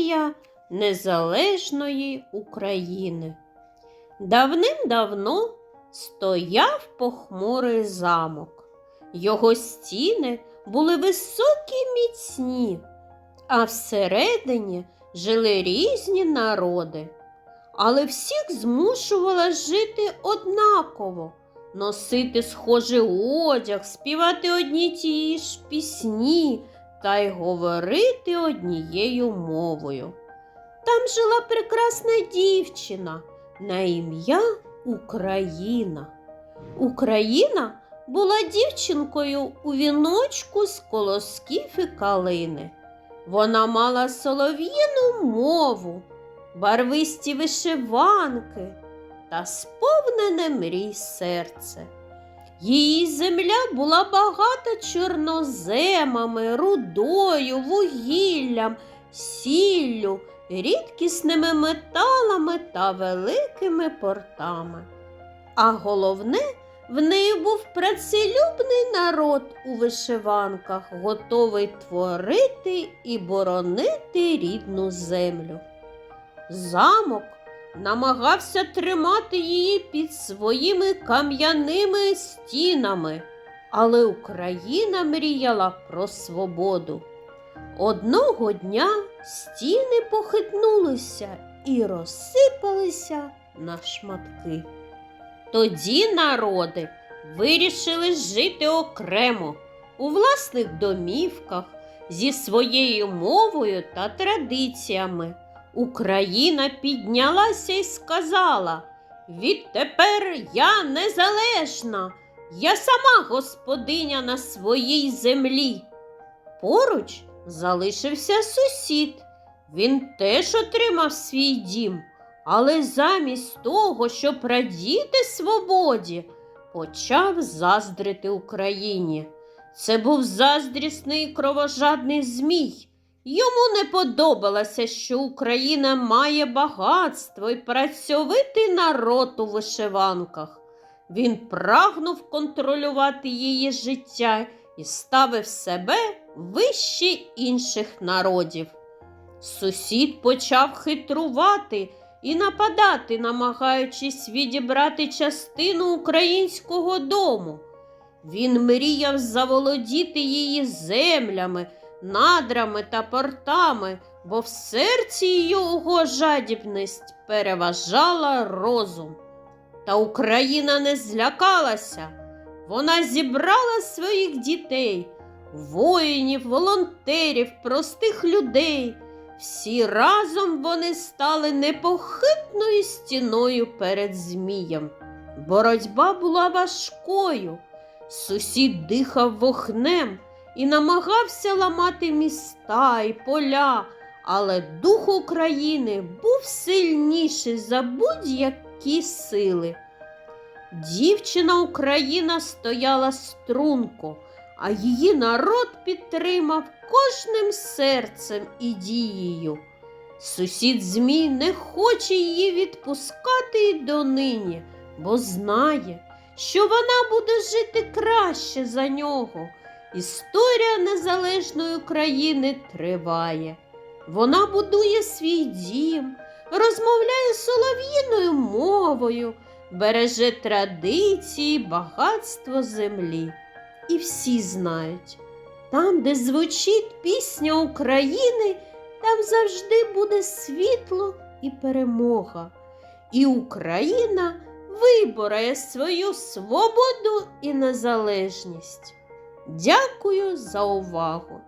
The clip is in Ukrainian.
мрія незалежної України. Давним-давно стояв похмурий замок. Його стіни були високі міцні, а всередині жили різні народи. Але всіх змушувала жити однаково, носити схожий одяг, співати одні ті ж пісні та й говорити однією мовою. Там жила прекрасна дівчина на ім'я Україна. Україна була дівчинкою у віночку з колосків і калини. Вона мала солов'їну мову, барвисті вишиванки та сповнене мрій серце. Її земля була багата чорноземами, рудою, вугіллям, сіллю, рідкісними металами та великими портами. А головне, в неї був працелюбний народ у вишиванках, готовий творити і боронити рідну землю. Замок намагався тримати її під своїми кам'яними стінами, але Україна мріяла про свободу. Одного дня стіни похитнулися і розсипалися на шматки. Тоді народи вирішили жити окремо у власних домівках зі своєю мовою та традиціями. Україна піднялася і сказала: Відтепер я незалежна, я сама господиня на своїй землі. Поруч залишився сусід. Він теж отримав свій дім, але замість того, щоб радіти свободі, почав заздрити Україні. Це був заздрісний кровожадний змій. Йому не подобалося, що Україна має багатство і працьовитий народ у вишиванках. Він прагнув контролювати її життя і ставив себе вище інших народів. Сусід почав хитрувати і нападати, намагаючись відібрати частину українського дому. Він мріяв заволодіти її землями, надрами та портами, бо в серці його жадібність переважала розум. Та Україна не злякалася. Вона зібрала своїх дітей, воїнів, волонтерів, простих людей. Всі разом вони стали непохитною стіною перед Змієм. Боротьба була важкою. Сусід дихав вогнем і намагався ламати міста і поля, але дух України був сильніший за будь-які сили. Дівчина Україна стояла струнко, а її народ підтримав кожним серцем і дією. Сусід Змій не хоче її відпускати й донині, бо знає, що вона буде жити краще за нього. Історія незалежної України триває. Вона будує свій дім, розмовляє солов'їною мовою, береже традиції, багатство землі. І всі знають, там, де звучить пісня України, там завжди буде світло і перемога. І Україна виборає свою свободу і незалежність. Дякую за увагу!